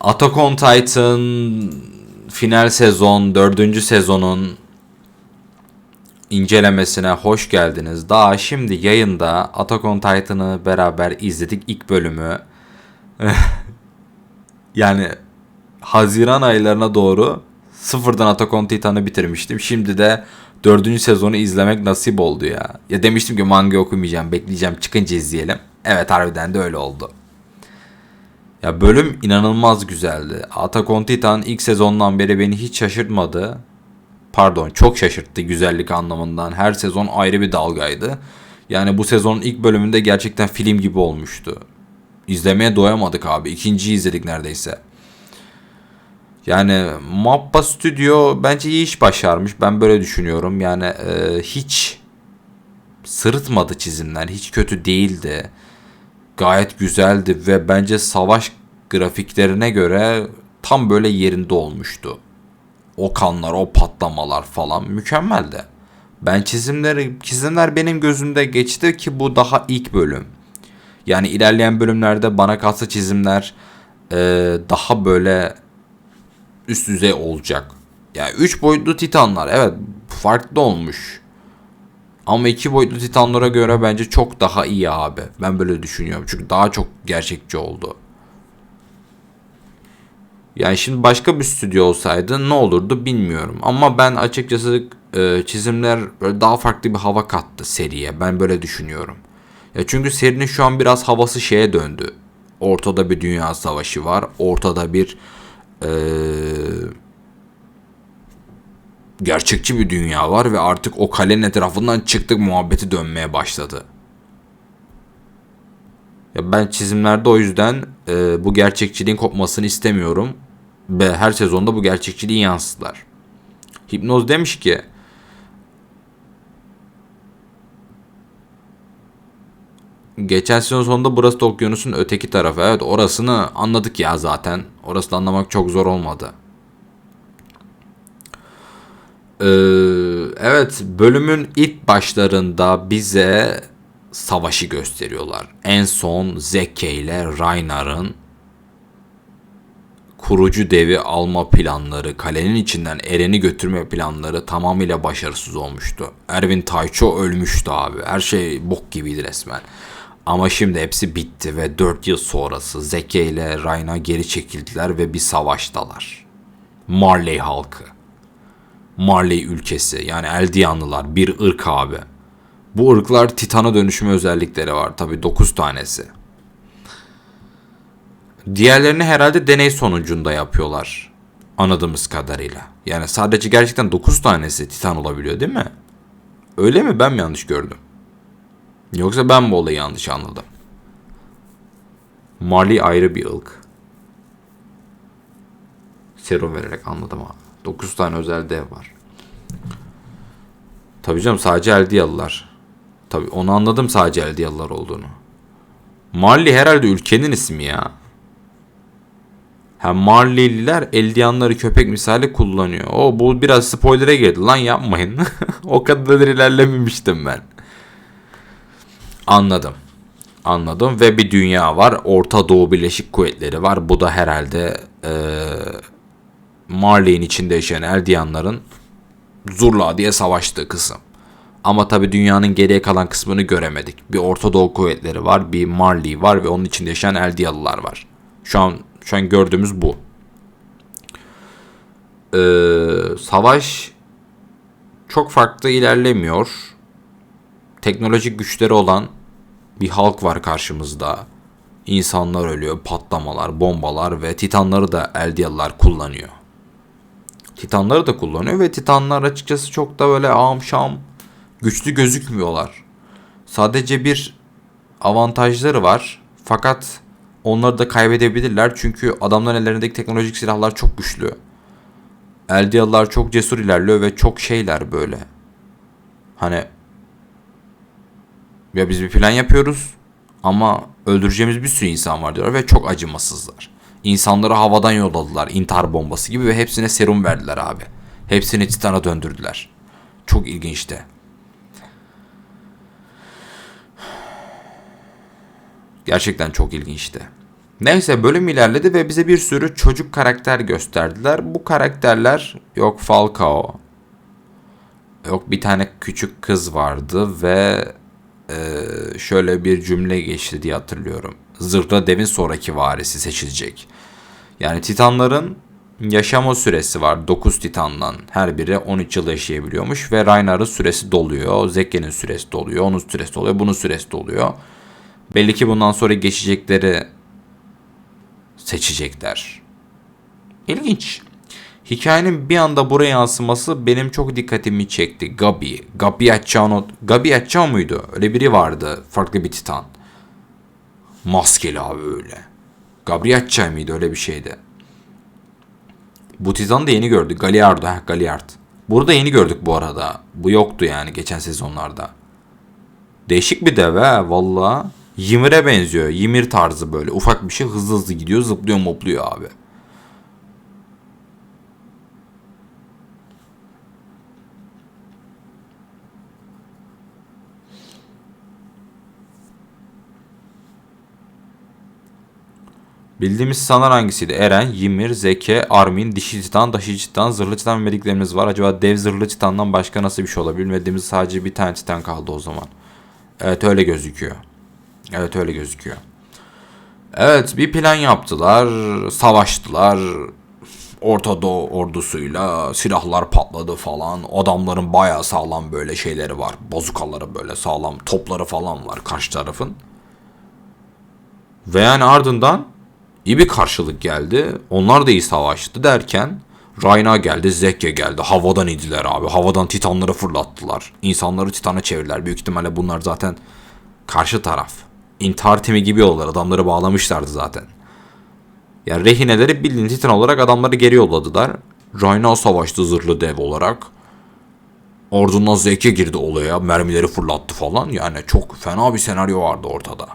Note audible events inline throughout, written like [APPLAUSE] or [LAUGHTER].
Attack on Titan final sezon, dördüncü sezonun incelemesine hoş geldiniz. Daha şimdi yayında Attack on Titan'ı beraber izledik ilk bölümü. [LAUGHS] yani Haziran aylarına doğru sıfırdan Attack on Titan'ı bitirmiştim. Şimdi de dördüncü sezonu izlemek nasip oldu ya. Ya demiştim ki manga okumayacağım, bekleyeceğim, çıkınca izleyelim. Evet harbiden de öyle oldu. Ya bölüm inanılmaz güzeldi. Attack on Titan ilk sezondan beri beni hiç şaşırtmadı. Pardon çok şaşırttı güzellik anlamından. Her sezon ayrı bir dalgaydı. Yani bu sezonun ilk bölümünde gerçekten film gibi olmuştu. İzlemeye doyamadık abi. İkinciyi izledik neredeyse. Yani Mappa Studio bence iyi iş başarmış. Ben böyle düşünüyorum. Yani e, hiç sırıtmadı çizimler. Hiç kötü değildi. Gayet güzeldi ve bence savaş grafiklerine göre tam böyle yerinde olmuştu. O kanlar, o patlamalar falan mükemmeldi. Ben çizimleri, çizimler benim gözümde geçti ki bu daha ilk bölüm. Yani ilerleyen bölümlerde bana kalsa çizimler e, daha böyle üst düzey olacak. Yani 3 boyutlu titanlar evet farklı olmuş. Ama iki boyutlu titanlara göre bence çok daha iyi abi. Ben böyle düşünüyorum. Çünkü daha çok gerçekçi oldu. Yani şimdi başka bir stüdyo olsaydı ne olurdu bilmiyorum. Ama ben açıkçası e, çizimler böyle daha farklı bir hava kattı seriye. Ben böyle düşünüyorum. Ya çünkü serinin şu an biraz havası şeye döndü. Ortada bir dünya savaşı var. Ortada bir e, gerçekçi bir dünya var ve artık o kalenin etrafından çıktık muhabbeti dönmeye başladı. Ya ben çizimlerde o yüzden e, bu gerçekçiliğin kopmasını istemiyorum ve her sezonda bu gerçekçiliği yansıtlar. Hipnoz demiş ki Geçen sezon sonunda burası da okyanusun öteki tarafı. Evet orasını anladık ya zaten. Orasını anlamak çok zor olmadı. Ee, evet bölümün ilk başlarında bize savaşı gösteriyorlar. En son Zeke ile Raynar'ın kurucu devi alma planları, kalenin içinden Eren'i götürme planları tamamıyla başarısız olmuştu. Erwin Taycho ölmüştü abi. Her şey bok gibiydi resmen. Ama şimdi hepsi bitti ve 4 yıl sonrası Zeke ile Rayna geri çekildiler ve bir savaştalar. Marley halkı. Marley ülkesi yani Eldiyanlılar bir ırk abi. Bu ırklar Titan'a dönüşme özellikleri var tabi 9 tanesi. Diğerlerini herhalde deney sonucunda yapıyorlar. Anladığımız kadarıyla. Yani sadece gerçekten 9 tanesi Titan olabiliyor değil mi? Öyle mi ben mi yanlış gördüm? Yoksa ben bu olayı yanlış anladım. Marley ayrı bir ılk. Serum vererek anladım abi. 9 tane özel dev var. Tabii canım sadece Eldiyalılar. Tabii onu anladım sadece Eldiyalılar olduğunu. Marley herhalde ülkenin ismi ya. Hem Marleyliler Eldiyanları köpek misali kullanıyor. O bu biraz spoiler'e girdi lan yapmayın. [LAUGHS] o kadar ilerlememiştim ben. Anladım. Anladım ve bir dünya var. Orta Doğu Birleşik Kuvvetleri var. Bu da herhalde ee, Marley'in içinde yaşayan Eldiyanların Zurla diye savaştığı kısım. Ama tabi dünyanın geriye kalan kısmını göremedik. Bir Orta Doğu kuvvetleri var, bir Marley var ve onun içinde yaşayan Eldiyalılar var. Şu an şu an gördüğümüz bu. Ee, savaş çok farklı ilerlemiyor. Teknolojik güçleri olan bir halk var karşımızda. İnsanlar ölüyor, patlamalar, bombalar ve titanları da Eldiyalılar kullanıyor. Titanları da kullanıyor ve Titanlar açıkçası çok da böyle amşam güçlü gözükmüyorlar. Sadece bir avantajları var. Fakat onları da kaybedebilirler çünkü adamların ellerindeki teknolojik silahlar çok güçlü. Eldiyalılar çok cesur ilerliyor ve çok şeyler böyle. Hani ya biz bir plan yapıyoruz ama öldüreceğimiz bir sürü insan var diyorlar ve çok acımasızlar. İnsanları havadan yolladılar intihar bombası gibi ve hepsine serum verdiler abi. Hepsini titana döndürdüler. Çok ilginçti. Gerçekten çok ilginçti. Neyse bölüm ilerledi ve bize bir sürü çocuk karakter gösterdiler. Bu karakterler yok Falcao. Yok bir tane küçük kız vardı ve e, şöyle bir cümle geçti diye hatırlıyorum. Zırhlı devin sonraki varisi seçilecek. Yani Titanların yaşama süresi var 9 Titan'dan. Her biri 13 yıl yaşayabiliyormuş ve Reignar'ın süresi doluyor. Zekke'nin süresi doluyor. Onun süresi doluyor. Bunun süresi doluyor. Belli ki bundan sonra geçecekleri seçecekler. İlginç. Hikayenin bir anda buraya yansıması benim çok dikkatimi çekti. Gabi. Gabi Acciano. Gabi Acciano muydu? Öyle biri vardı. Farklı bir titan. Maskeli abi öyle. Gabriaccia mıydı? Öyle bir şeydi. Bu titanı da yeni gördük. Galliardo. Heh, Galliard. Burada yeni gördük bu arada. Bu yoktu yani geçen sezonlarda. Değişik bir dev he valla. Ymir'e benziyor. Ymir tarzı böyle. Ufak bir şey hızlı hızlı gidiyor. Zıplıyor mopluyor abi. Bildiğimiz sanlar hangisiydi? Eren, Ymir, Zeke, Armin, Dişi Titan, Daşı Titan, Zırhlı Titan mediklerimiz var. Acaba dev Zırhlı Titan'dan başka nasıl bir şey olabilir? Bilmediğimiz sadece bir tane Titan kaldı o zaman. Evet öyle gözüküyor. Evet öyle gözüküyor. Evet bir plan yaptılar. Savaştılar. Orta Doğu ordusuyla silahlar patladı falan. Adamların bayağı sağlam böyle şeyleri var. Bozukaları böyle sağlam topları falan var karşı tarafın. Ve yani ardından iyi bir karşılık geldi. Onlar da iyi savaştı derken Rayna geldi, Zekke geldi. Havadan idiler abi. Havadan titanları fırlattılar. İnsanları titana çevirdiler. Büyük ihtimalle bunlar zaten karşı taraf. İntihar timi gibi oldular. Adamları bağlamışlardı zaten. Yani rehineleri bildiğin titan olarak adamları geri yolladılar. Rayna savaştı zırhlı dev olarak. Ardından Zeke girdi olaya. Mermileri fırlattı falan. Yani çok fena bir senaryo vardı ortada.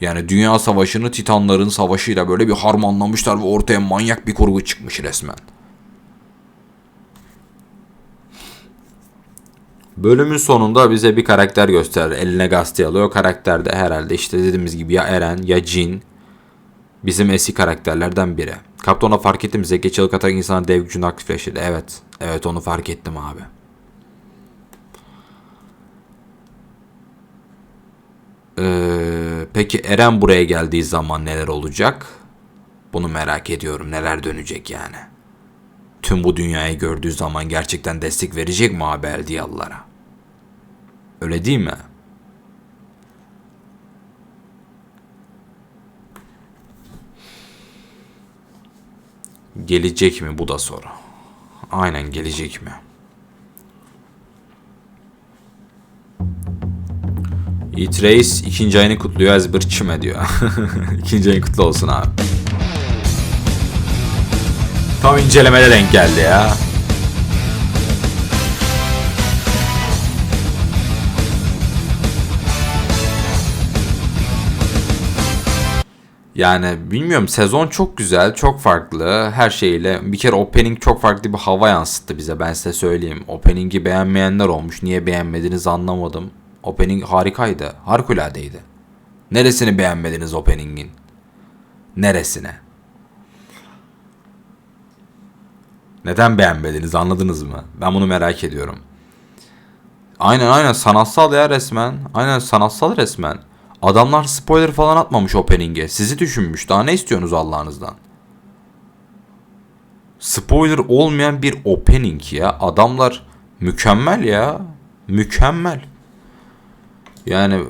Yani Dünya Savaşı'nı Titanların savaşıyla böyle bir harmanlamışlar ve ortaya manyak bir kurgu çıkmış resmen. Bölümün sonunda bize bir karakter gösterir. Eline gazete alıyor. Karakter de herhalde işte dediğimiz gibi ya Eren ya Jin. Bizim eski karakterlerden biri. Kaptana fark ettim bize geçilik atak insana dev gücünü aktifleştirdi. Evet. Evet onu fark ettim abi. Ee, peki Eren buraya geldiği zaman neler olacak? Bunu merak ediyorum. Neler dönecek yani? Tüm bu dünyayı gördüğü zaman gerçekten destek verecek mi abi Eldiyalılara? Öyle değil mi? Gelecek mi bu da soru. Aynen gelecek mi? Yiğit Reis ikinci ayını kutluyor Ezber çime diyor. [LAUGHS] ikinci ayın kutlu olsun abi. Tam incelemede denk geldi ya. Yani bilmiyorum sezon çok güzel, çok farklı her şeyle. Bir kere opening çok farklı bir hava yansıttı bize ben size söyleyeyim. Opening'i beğenmeyenler olmuş. Niye beğenmediniz anlamadım. Opening harikaydı, harikuladeydi. Neresini beğenmediniz opening'in? Neresine? Neden beğenmediniz anladınız mı? Ben bunu merak ediyorum. Aynen aynen sanatsal ya resmen. Aynen sanatsal resmen. Adamlar spoiler falan atmamış opening'e. Sizi düşünmüş. Daha ne istiyorsunuz Allah'ınızdan? Spoiler olmayan bir opening ya. Adamlar mükemmel ya. Mükemmel. Yani e,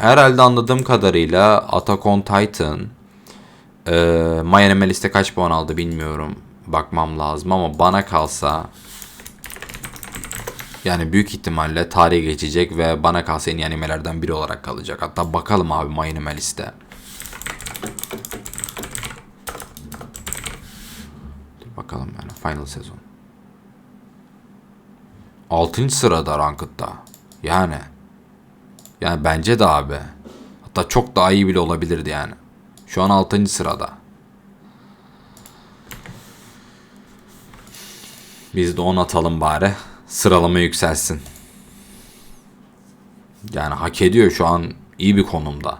herhalde anladığım kadarıyla Attack on Titan e, My liste kaç puan aldı bilmiyorum. Bakmam lazım ama bana kalsa yani büyük ihtimalle tarihe geçecek ve bana kalsa en iyi animelerden biri olarak kalacak. Hatta bakalım abi My Anime liste. bakalım yani final sezon. 6. sırada Ranked'da. Yani. Yani bence de abi. Hatta çok daha iyi bile olabilirdi yani. Şu an 6. sırada. Biz de 10 atalım bari. Sıralama yükselsin. Yani hak ediyor şu an iyi bir konumda.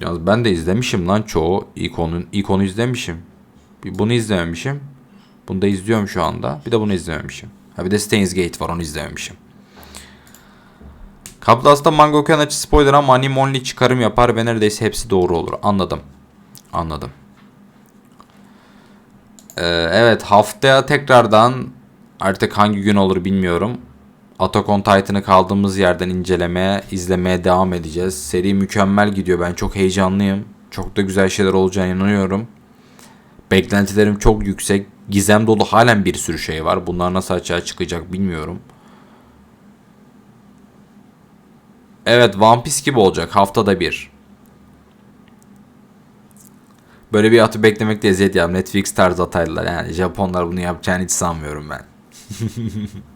Yalnız ben de izlemişim lan çoğu ikonun ikonu izlemişim. Bir bunu izlememişim. Bunu da izliyorum şu anda. Bir de bunu izlememişim. Ha bir de Steins Gate var onu izlememişim. Kaplas'ta Mango Kanachı spoiler ama anime only çıkarım yapar ve neredeyse hepsi doğru olur. Anladım. Anladım. Ee, evet haftaya tekrardan artık hangi gün olur bilmiyorum. Attack Titan'ı kaldığımız yerden incelemeye, izlemeye devam edeceğiz. Seri mükemmel gidiyor. Ben çok heyecanlıyım. Çok da güzel şeyler olacağına inanıyorum. Beklentilerim çok yüksek. Gizem dolu halen bir sürü şey var. Bunlar nasıl açığa çıkacak bilmiyorum. Evet One Piece gibi olacak haftada bir. Böyle bir atı beklemek de eziyet ya. Netflix tarzı ataydılar yani. Japonlar bunu yapacağını hiç sanmıyorum ben. [LAUGHS]